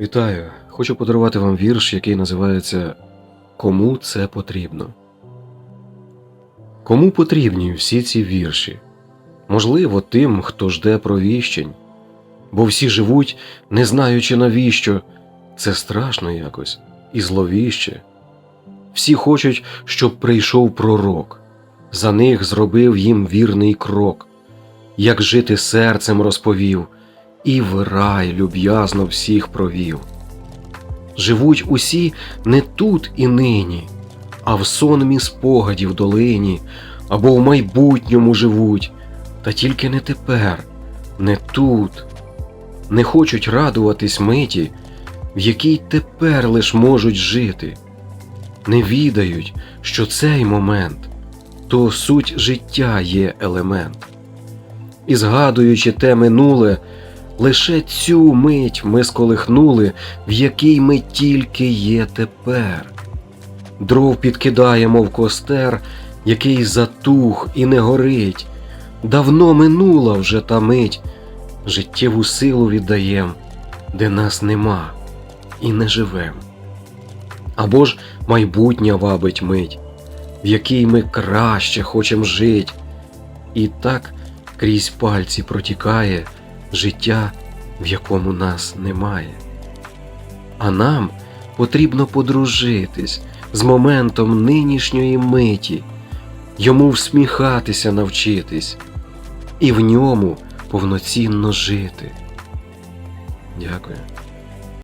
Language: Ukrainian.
Вітаю! Хочу подарувати вам вірш, який називається Кому це потрібно. Кому потрібні всі ці вірші? Можливо, тим, хто жде провіщень, бо всі живуть, не знаючи навіщо. Це страшно якось і зловіще. Всі хочуть, щоб прийшов пророк, за них зробив їм вірний крок, як жити серцем розповів, і в рай люб'язно всіх провів. Живуть усі не тут і нині, а в сонмі спогадів долині, або в майбутньому живуть, та тільки не тепер, не тут. Не хочуть радуватись миті, в якій тепер лиш можуть жити, не відають, що цей момент то суть життя є елемент. І згадуючи те минуле, лише цю мить ми сколихнули, в якій ми тільки є тепер. Дров підкидаємо в костер, який затух і не горить. Давно минула вже та мить, життєву силу віддаєм, де нас нема і не живем. Або ж майбутня вабить мить, в якій ми краще хочем жить, і так крізь пальці протікає життя, в якому нас немає. А нам потрібно подружитись з моментом нинішньої миті, йому всміхатися навчитись і в ньому повноцінно жити. Дякую.